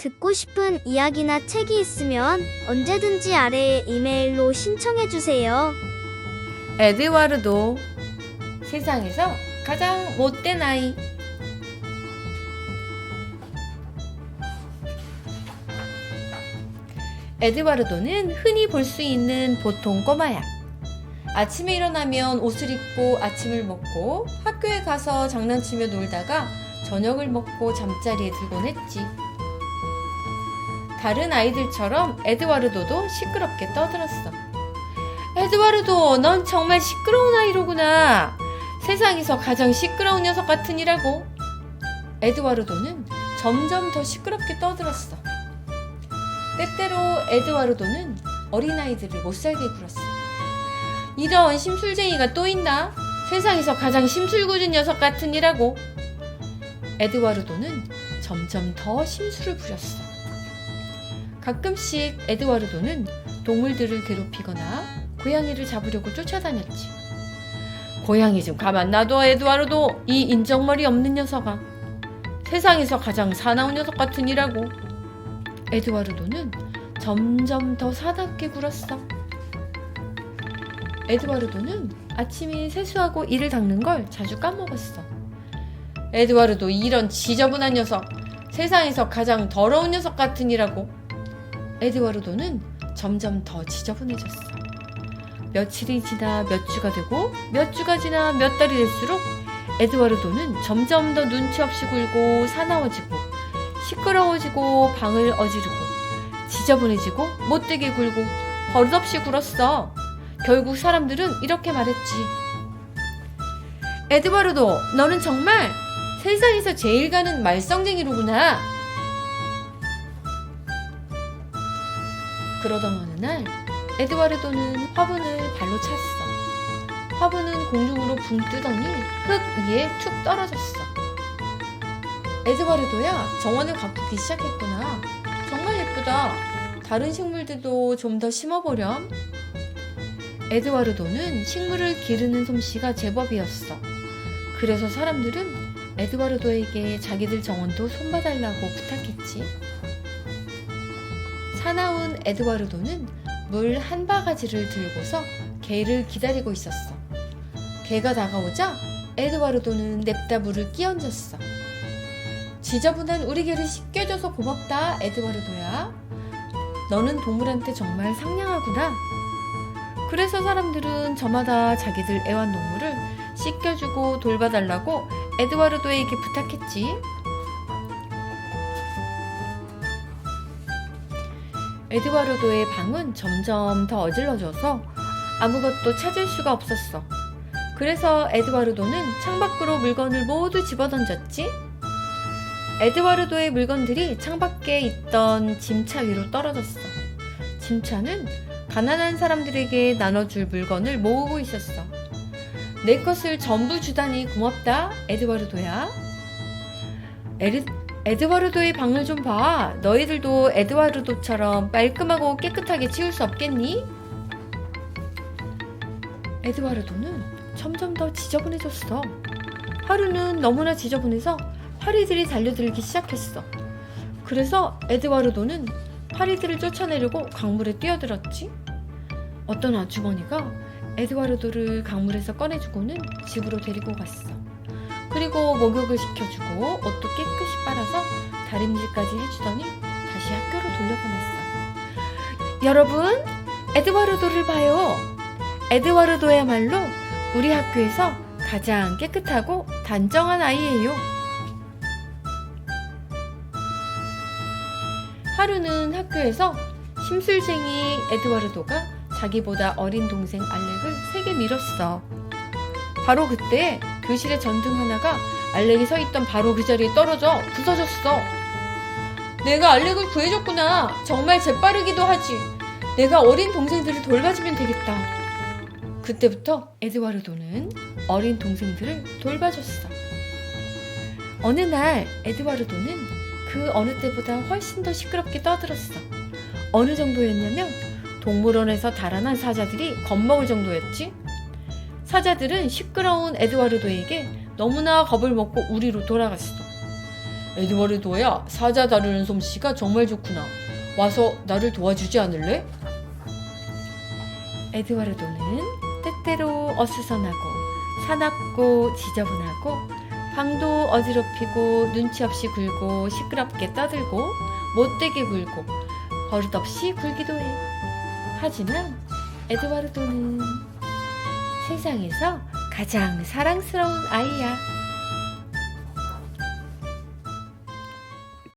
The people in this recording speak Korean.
듣고 싶은 이야기나 책이 있으면 언제든지 아래에 이메일로 신청해 주세요. 에드와르도 세상에서 가장 못된 아이 에드와르도는 흔히 볼 수 있는 보통 꼬마야. 아침에 일어나면 옷을 입고 아침을 먹고 학교에 가서 장난치며 놀다가 저녁을 먹고 잠자리에 들곤 했지. 다른 아이들처럼 에드와르도도 시끄럽게 떠들었어. 에드와르도, 넌 정말 시끄러운 아이로구나. 세상에서 가장 시끄러운 녀석 같으니라고. 에드와르도는 점점 더 시끄럽게 떠들었어. 때때로 에드와르도는 어린아이들을 못살게 굴었어. 이런 심술쟁이가 또 있나? 세상에서 가장 심술궂은 녀석 같으니라고. 에드와르도는 점점 더 심술을 부렸어. 가끔씩 에드와르도는 동물들을 괴롭히거나 고양이를 잡으려고 쫓아다녔지. 고양이 좀 가만 놔둬 에드와르도 이 인정머리 없는 녀석아. 세상에서 가장 사나운 녀석 같으니라고. 에드와르도는 점점 더 사납게 굴었어. 에드와르도는 아침이 세수하고 이를 닦는 걸 자주 까먹었어. 에드와르도 이런 지저분한 녀석, 세상에서 가장 더러운 녀석 같으니라고. 에드와르도는 점점 더 지저분해졌어. 며칠이 지나 몇 주가 되고 몇 주가 지나 몇 달이 될수록 에드와르도는 점점 더 눈치 없이 굴고 사나워지고 시끄러워지고 방을 어지르고 지저분해지고 못되게 굴고 버릇없이 굴었어. 결국 사람들은 이렇게 말했지. 에드와르도, 너는 정말 세상에서 제일 가는 말썽쟁이로구나. 그러던 어느 날, 에드와르도는 화분을 발로 찼어. 화분은 공중으로 붕 뜨더니 흙 위에 툭 떨어졌어. 에드와르도야, 정원을 가꾸기 시작했구나. 정말 예쁘다. 다른 식물들도 좀 더 심어보렴. 에드와르도는 식물을 기르는 솜씨가 제법이었어. 그래서 사람들은 에드와르도에게 자기들 정원도 손봐달라고 부탁했지. 사나운 에드와르도는 물 한 바가지를 들고서 개를 기다리고 있었어. 개가 다가오자 에드와르도는 냅다 물을 끼얹었어. 지저분한 우리 개를 씻겨줘서 고맙다, 에드와르도야. 너는 동물한테 정말 상냥하구나. 그래서 사람들은 저마다 자기들 애완동물을 씻겨주고 돌봐달라고 에드와르도에게 부탁했지. 에드와르도의 방은 점점 더 어질러져서 아무것도 찾을 수가 없었어. 그래서 에드와르도는 창밖으로 물건을 모두 집어던졌지. 에드와르도의 물건들이 창밖에 있던 짐차 위로 떨어졌어. 짐차는 가난한 사람들에게 나눠줄 물건을 모으고 있었어. 내 것을 전부 주다니 고맙다, 에드와르도야. 에르, 에드와르도의 방을 좀 봐. 너희들도 에드와르도처럼 깔끔하고 깨끗하게 치울 수 없겠니? 에드와르도는 점점 더 지저분해졌어. 하루는 너무나 지저분해서 파리들이 달려들기 시작했어. 그래서 에드와르도는 파리들을 쫓아내려고 강물에 뛰어들었지. 어떤 아주머니가 에드와르도를 강물에서 꺼내주고는 집으로 데리고 갔어. 그리고 목욕을 시켜주고 옷도 깨끗이 빨아서 다림질까지 해주더니 다시 학교로 돌려보냈어. 여러분, 에드와르도를 봐요. 에드와르도야말로 우리 학교에서 가장 깨끗하고 단정한 아이예요. 하루는 학교에서 심술쟁이 에드와르도가 자기보다 어린 동생 알렉을 세게 밀었어. 바로 그때 교실의 전등 하나가 알렉이 서 있던 바로 그 자리에 떨어져 부서졌어. 내가 알렉을 구해줬구나. 정말 재빠르기도 하지. 내가 어린 동생들을 돌봐주면 되겠다. 그때부터 에드와르도는 어린 동생들을 돌봐줬어. 어느 날 에드와르도는 그 어느 때보다 훨씬 더 시끄럽게 떠들었어. 어느 정도였냐면 동물원에서 달아난 사자들이 겁먹을 정도였지. 사자들은 시끄러운 에드와르도에게 너무나 겁을 먹고 우리로 돌아갔어. 에드와르도야, 사자 다루는 솜씨가 정말 좋구나. 와서 나를 도와주지 않을래? 에드와르도는 때때로 어수선하고 사납고 지저분하고 방도 어지럽히고 눈치 없이 굴고 시끄럽게 떠들고 못되게 굴고 버릇없이 굴기도 해. 하지만 에드와르도는 세상에서 가장 사랑스러운 아이야.